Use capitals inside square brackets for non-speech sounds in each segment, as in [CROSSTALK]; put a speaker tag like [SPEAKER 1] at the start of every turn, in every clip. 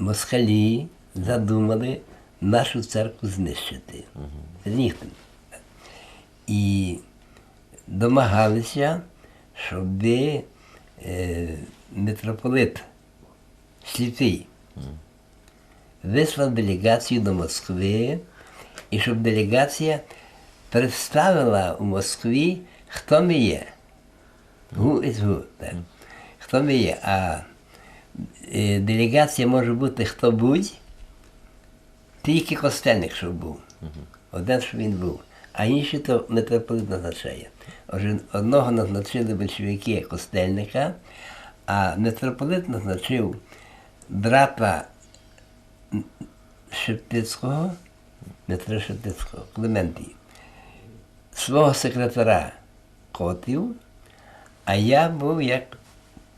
[SPEAKER 1] москалі задумали нашу церкву знищити. Ніхто. І домагалися, щоб е, митрополит Сліпий вислав делегацію до Москви, і щоб делегація представила у Москві, хто ми є. Гу із гу. Так. Хто ми є. А делегація може бути хто будь, тільки костельник, щоб був. Один, щоб він був. А інший то митрополит назначає. Отже, одного назначили большевики костельника, а митрополит назначив брата Шептицького, Дмитра Шептицького, Клементії, свого секретаря Котів, а я був як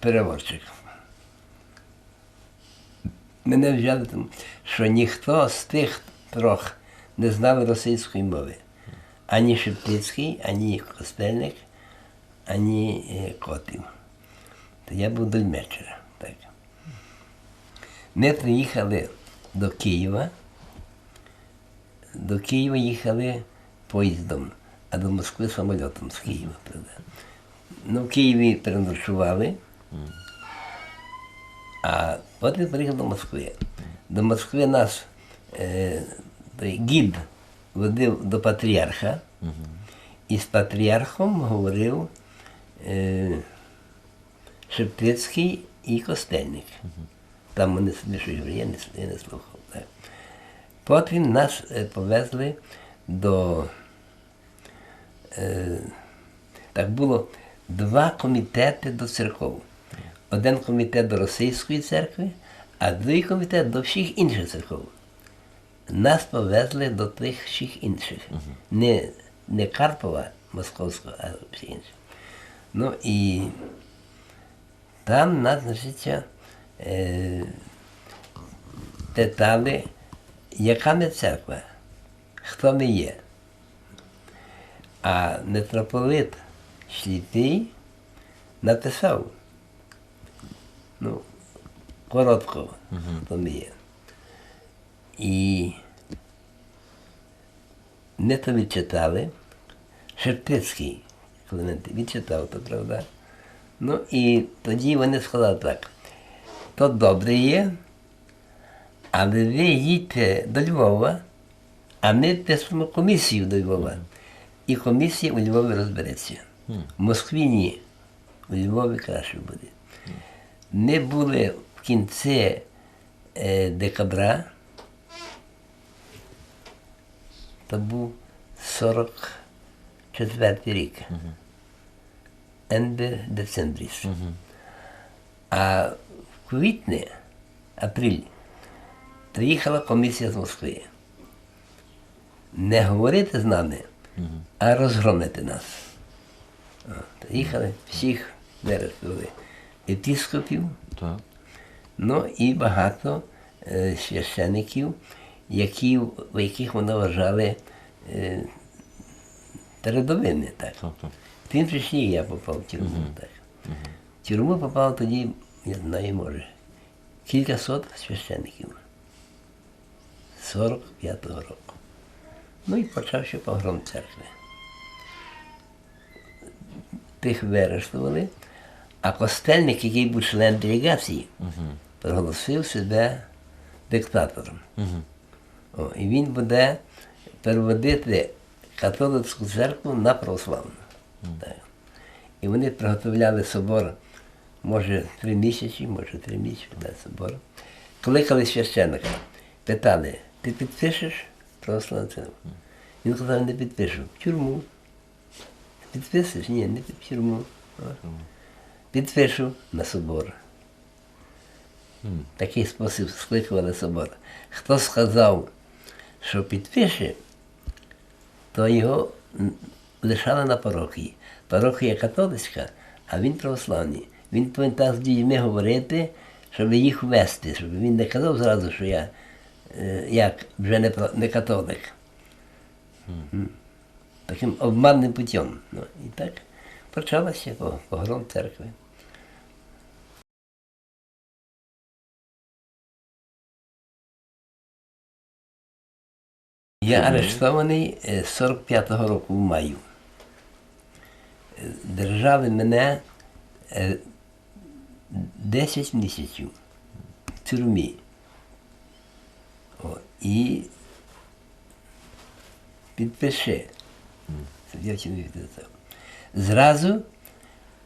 [SPEAKER 1] переводчик. Мене взяли тому, що ніхто з тих трьох не знав російської мови. Ані Шептицький, ані Костельник, ані е, Котів. То я був дольмечер. Так. Ми приїхали до Києва. До Києва їхали поїздом, а до Москви самольотом з Києва. Ну, в Києві переночували, а потім приїхали до Москви. До Москви нас е, гід водив до патріарха, і з патріархом говорив е, Шептицький і Костельник. Там вони собі говорили, я не, я не слухав. Так. Потім нас е, повезли до. Е, так було два комітети до церков. Один комітет до Російської церкви, а другий комітет до всіх інших церков. Нас повезли до тих всіх інших. Не, не Карпова Московського, а всі інші. Ну і там нас, значить, е, питали, яка ми церква, хто ми є. А митрополит Сліпий написав, ну, коротко, ми є. І ми то відчитали, Шептицький Клемент відчитав, то правда. Ну і тоді вони сказали так, то добре є, але ви їдьте до Львова, а ми пишемо комісію до Львова. І комісія у Львові розбереться. В Москві ні. У Львові краще буде. Ми були в кінці е, декабря, то був 44 рік. Енде децембріс. А в квітні, априль, приїхала комісія з Москви. Не говорити з нами, а розгромити нас. Приїхали, всіх виростили епіскопів,
[SPEAKER 2] Так.
[SPEAKER 1] ну і багато е, священиків, які, в яких вони вважали е, передовими. Так. В тим числі я попав в тюрму. Так. В тюрму попав тоді, я знаю, може, кількасот священиків. 45-го року. Ну і почався погром церкви. Тих вирештували, а костельник, який був член делегації, проголосив себе диктатором. О, і він буде переводити католицьку церкву на православну. Так. І вони приготовляли собор, може, три місяці, може, три місяці да, собор. Кликали священника, питали, ти підпишеш православну церкву? Він казав, не підпишу. В тюрму. Підписуєш? Ні, не під в тюрму. Підпишу на собор. Такий спосіб скликували собор. Хто сказав, що підпише, то його лишали на парохії. Парохія католицька, а він православний. Він повинен так з дітьми говорити, щоб їх ввести, щоб він не казав зразу, що я е, як вже не, не католик. М. Таким обманним путем. Ну, і так почалося по- погром церкви. Я арештований е, з 45-го року в маю. Е, Держали мене е, 10 місяців в тюрмі. О, і підпиши. Зразу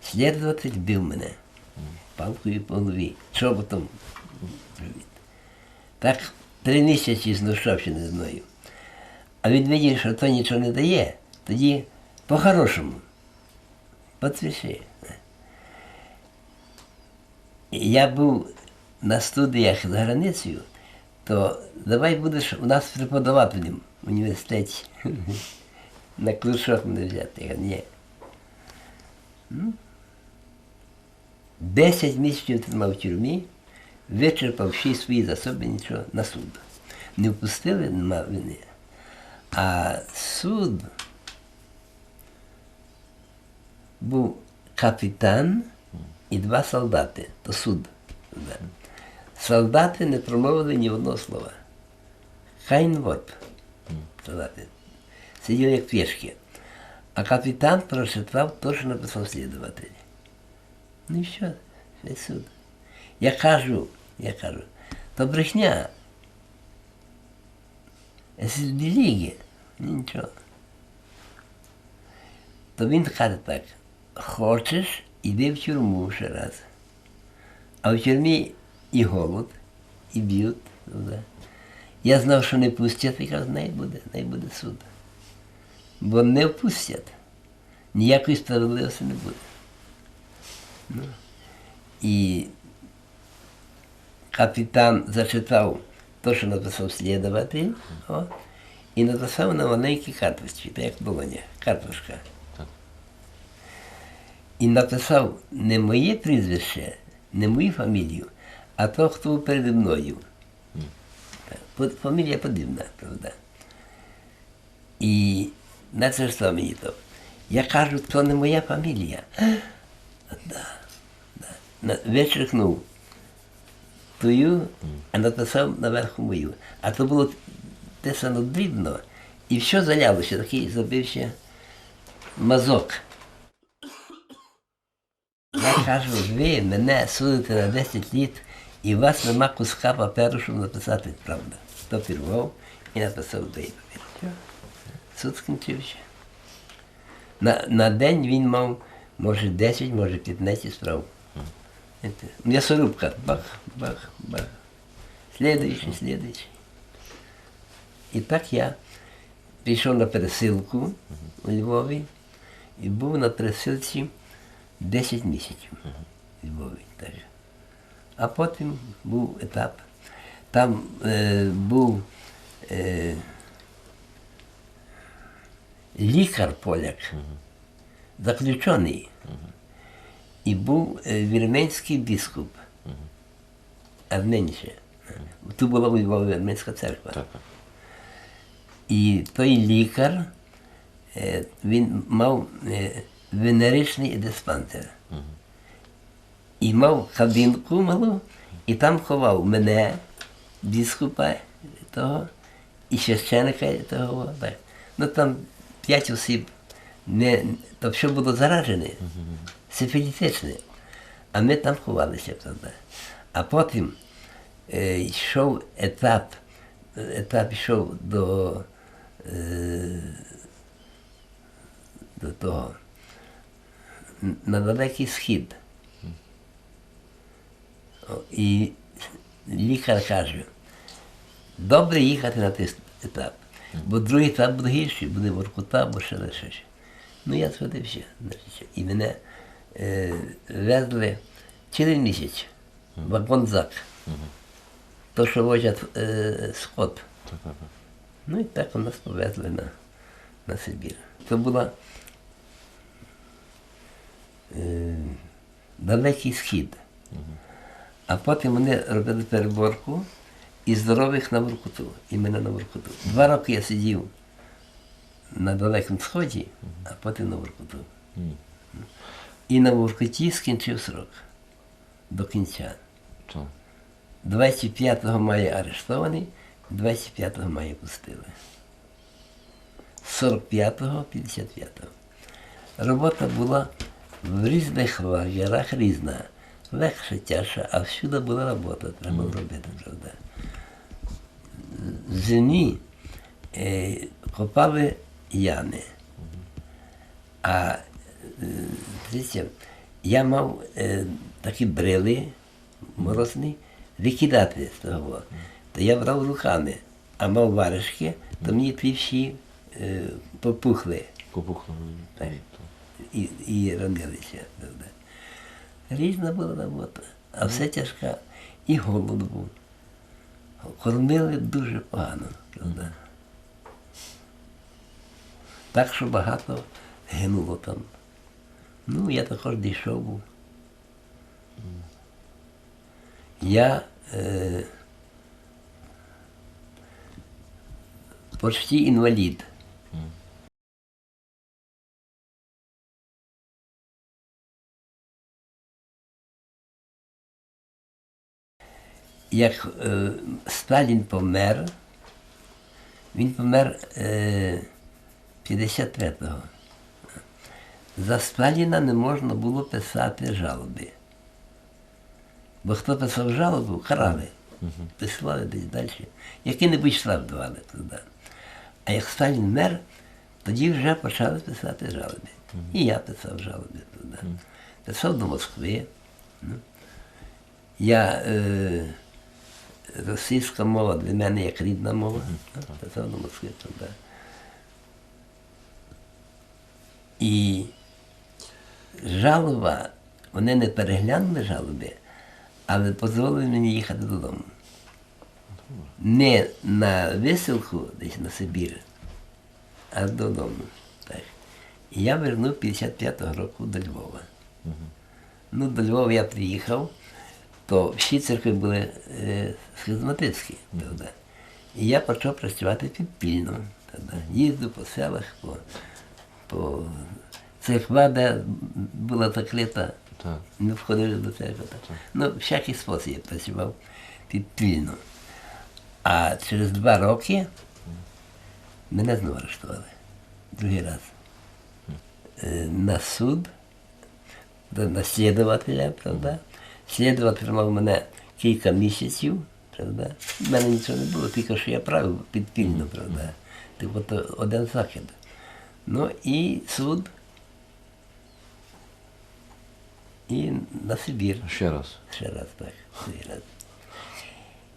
[SPEAKER 1] слідуватель бив мене палкою по голові, чоботом. Так три місяці знущався над мною. А він видів, що то нічого не дає, тоді по-хорошому. Підпиши. Я був на студіях за границею, то давай будеш у нас преподавателем в університеті. [LAUGHS] На клушок мене взяти. Ні. Десять місяців тримав в тюрмі, вичерпав всі свої засоби, нічого на суд. Не впустили, нема вини. А суд був капітан і два солдати. То суд. Солдати не промовили ні одного слова. Хайн вот. Солдати. Сиділи як пішки. А капітан прочитав те, що написав слідуватель. Ну і що? Це суд. Я кажу, я кажу, то брехня. Це ліги. Нічого. То він каже так, хочеш, іди в тюрму ще раз. А в тюрмі і голод, і б'ють. Я знав, що не пустять, і кажу, не буде, не буде суд. Бо не впустять. Ніякої справедливості не буде. Ну. І капітан зачитав те, що написав слідуватель, о, і написав на маленькій карточці, так як долоня, карточка. І написав не моє прізвище, не мою фамілію, а то, хто був переді мною. Фамілія подібна, правда. І на це що мені то. Я кажу, то не моя фамілія. Да, да. Вичеркнув тую, а написав наверху мою. А то було писано дрібно, і все залялося, такий забився мазок. Я кажу, ви мене судите на 10 літ, і у вас нема куска паперу, щоб написати правду. То пірвав і написав той папір. Суд скінчився. На, на день він мав, може, 10, може 15 справ. Знаєте, М'ясорубка, бах, бах, бах. Слідуючий, слідуючий. І так я пішов на пересилку у Львові і був на пересилці 10 місяців у Львові теж. А потім був етап. Там е, був е, лікар поляк, заключений, І був е, вірменський біскуп, Арменше. Тут була Арменська церква.
[SPEAKER 2] Так.
[SPEAKER 1] І той лікар, е, він мав е, венеричний диспансер. І мав кабінку малу, і там ховав мене, біскупа того, і священика того. Ну там п'ять осіб, не, то все було заражене, сифілітичне. А ми там ховалися, правда. А потім е, йшов етап, етап йшов до, е, до того, на далекий схід. І лікар каже, добре їхати на той етап, бо другий етап буде гірший, буде Воркута або ще лише. Ну я згодився. І мене е, везли цілий місяць в вагон-зак. То, що возять е, скот. Ну і так у нас повезли на, на Сибір. Це була е, далекий схід. А потім вони робили переборку і здорових на Воркуту, і мене на Воркуту. Два роки я сидів на Далекому Сході, а потім на Воркуту. І на Воркуті скінчив срок до кінця.
[SPEAKER 2] Так.
[SPEAKER 1] 25 мая арештований, 25 мая пустили. 45-го, 55-го. Робота була в різних лагерах різна. Легше, тяжче, а всюди була робота, треба робити, правда. Зимі е, копали ями. А дивіться, я мав е, такі брили морозні, викидати з того. То я брав руками, а мав варежки, то мені ті всі е, попухли
[SPEAKER 2] Попухло.
[SPEAKER 1] Так. і, і ранилися. Різна була робота, а все тяжка. І голод був. Кормили дуже погано, правда. Так, що багато гинуло там. Ну, я також дійшов був. Я е, почти інвалід. Як е, Сталін помер, він помер е, 53-го. За Сталіна не можна було писати жалоби. Бо хто писав жалобу, карали. Присилали десь далі. Який-небудь штраф давали туди. А як Сталін мер, тоді вже почали писати жалоби. І я писав жалоби туди. Писав до Москви. Ну. Я, е, російська мова для мене як рідна мова. Ну, Писав до Москви туди. І жалоба, вони не переглянули жалоби, але дозволили мені їхати додому. Не на висилку десь на Сибір, а додому. Так. І я вернув 55-го року до Львова. Ну, до Львова я приїхав, то всі церкви були е, схизматицькі. І я почав працювати підпільно. Їздив по селах, по, по церква, де була закрита,
[SPEAKER 2] Так.
[SPEAKER 1] не входили до церкви. Так. Ну, всякий спосіб я працював підпільно. А через два роки мене знову арештували. Другий раз. Е, На суд, на слідувателя, правда. Слідуватель мав мене кілька місяців, правда. У мене нічого не було, тільки що я правив підпільно, правда. Типу то один захід. Ну і суд. І на Сибір.
[SPEAKER 2] Ще раз.
[SPEAKER 1] Ще раз так, раз.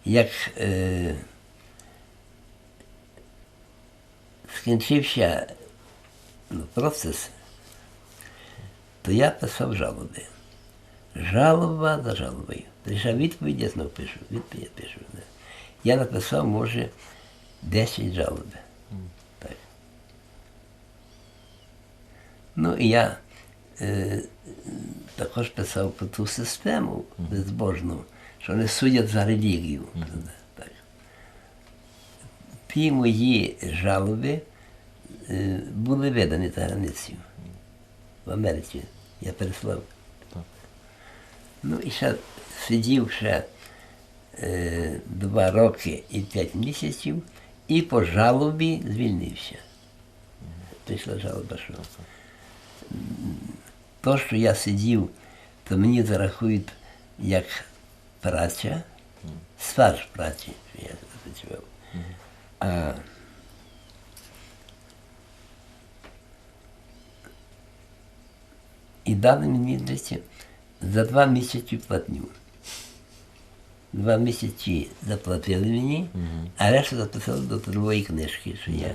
[SPEAKER 1] Як е, скінчився ну, процес, то я писав жалоби. Жалоба за жалобою. Прийшла відповідь, я знов пишу, відповідь я пишу. Я написав, може, 10 жалоб. Так. Ну і я е, також писав про ту систему безбожну, що вони судять за релігію. Так. Ті мої жалоби е, були видані за границю. В Америці. Я переслав. Ну і ще сидів ще е, два роки і п'ять місяців, і по жалобі звільнився. Прийшла жалоба, що то, що я сидів, то мені зарахують як праця, стаж праці, що я працював. А і дали мені десь за два місяці платню. Два місяці заплатили мені, а решту записали до трудової книжки, що я,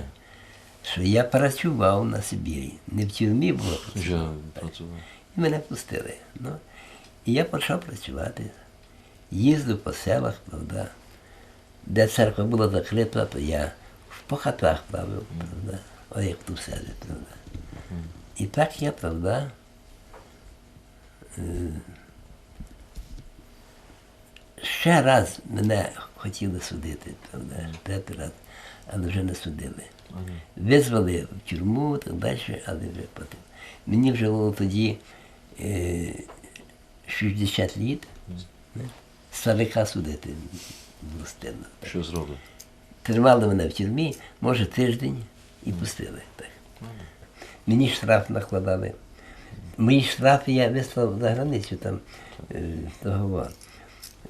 [SPEAKER 1] що я працював на Сибірі. Не в тюрмі було.
[SPEAKER 2] Працював.
[SPEAKER 1] І мене пустили. Ну, і я почав працювати. Їздив по селах, правда. Де церква була закрита, то я по хатах правив, правда. О, як тут селі, правда. І так я, правда, е, ще раз мене хотіли судити, правда, третій раз, але вже не судили. Визвали в тюрму, так далі, але вже потім. Мені вже було тоді е, 60 літ, старика судити було.
[SPEAKER 2] Що зробив?
[SPEAKER 1] Тримали мене в тюрмі, може тиждень, і пустили. Так. Мені штраф накладали. Мої штрафи я вислав за границю там е, договор.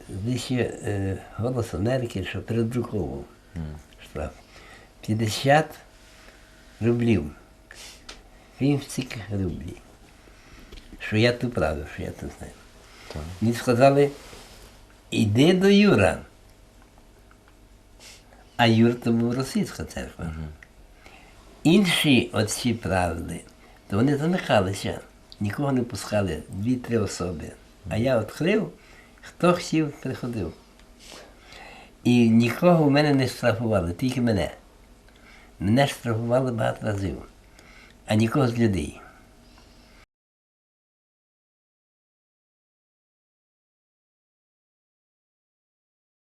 [SPEAKER 1] Десь ще е, голос Америки, що передруковував штраф. 50 рублів. Він стільки рублів. Що я тут правив, що я тут знаю. Мені сказали, іди до Юра. А Юр то був російська церква. Інші отці правили, то вони замикалися, нікого не пускали, дві-три особи. А я відкрив, хто хотів, приходив. І нікого в мене не штрафували, тільки мене. Мене штрафували багато разів, а нікого з людей.